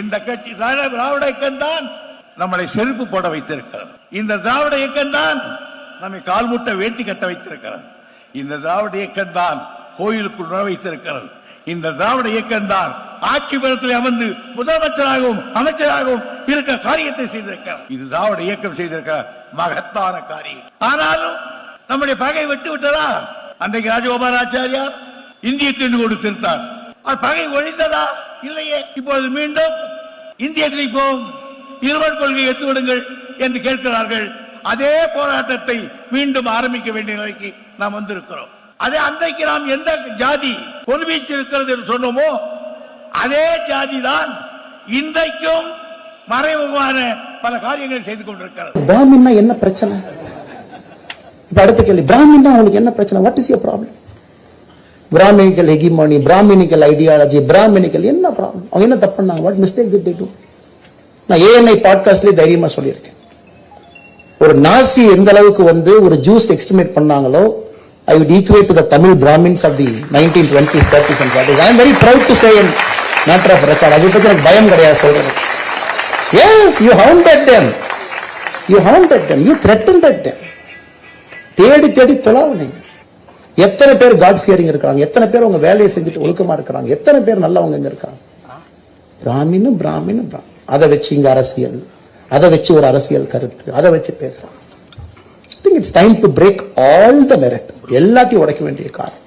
இந்த கட்சி திராவிட இயக்கம் தான் நம்மளை செருப்பு போட வைத்திருக்கிறது. இந்த திராவிட இயக்கம் தான் நம்மை கால்முட்டை வேட்டி கட்ட வைத்திருக்கிறது. இந்த திராவிட இயக்கம் தான் கோயிலுக்குள் நுழ வைத்திருக்கிறது. இந்த திராவிட இயக்கம் தான் ஆட்சி பலத்தில் அமர்ந்து முதலமைச்சராகவும் அமைச்சராகவும் இருக்க காரியத்தை செய்திருக்கிறார் இது திராவிட இயக்கம் செய்திருக்கிற மகத்தான காரியம். ஆனாலும் நம்முடைய பகை விட்டு விட்டதா? அன்றைக்கு ராஜகோபாலாச்சாரியார் இந்திய திண்டு கொடுத்திருந்தார். அது பகை ஒழிந்ததா? இல்லையே இப்பொழுது மீண்டும் இந்திய திணிப்போம் இருவர் கொள்கையை எத்துவிடுங்கள் என்று கேட்கிறார்கள். அதே போராட்டத்தை மீண்டும் ஆரம்பிக்க வேண்டிய நிலைக்கு நாம் வந்திருக்கிறோம். அதே அன்றைக்கு நாம் எந்த ஜாதி பொதுவீச்சு இருக்கிறது என்று சொன்னோமோ அதே ஜாதி தான் இன்றைக்கும் மறைமுகமான பல காரியங்களை செய்து கொண்டிருக்கிறது. பிராமின்னா என்ன பிரச்சனை? இப்ப அடுத்த கேள்வி பிராமின்னா அவனுக்கு என்ன பிரச்சனை? What is your problem Brahminical hegemony Brahminical ideology Brahminical என்ன ப்ராப்ளம் அவங்க என்ன தப்பு பண்ணாங்க? வாட் மிஸ்டேக் திட் டூ நான் ஏஎன்ஐ பாட்காஸ்ட்லேயே தைரியமாக சொல்லியிருக்கேன். ஒரு நாசி எந்த அளவுக்கு வந்து ஒரு ஜூஸ் எக்ஸ்டிமேட் பண்ணாங்களோ I would equate to the Tamil brahmins of the nineteen twenty thirties and forties I am very proud to say in matter of record அதை பற்றி எனக்கு பயம் கிடையாது சொல்றது yes you hounded them you hounded them you threatened them தேடி தேடி தொலாவுனீங்க எத்தனை பேர் காட் ஃபியரிங் இருக்கிறாங்க? எத்தனை பேர் உங்க வேலையை செஞ்சுட்டு ஒழுக்கமா இருக்கிறாங்க? எத்தனை பேர் நல்லவங்க இங்க இருக்காங்க? பிராமின்னு பிராமின்னு பிராமி. அதை வச்சு இங்க அரசியல் அதை வச்சு ஒரு அரசியல் கருத்து அதை வச்சு பேசுறாங்க. Think it's time to break all the merit எல்லாத்தையும் உடைக்க வேண்டிய காரணம்.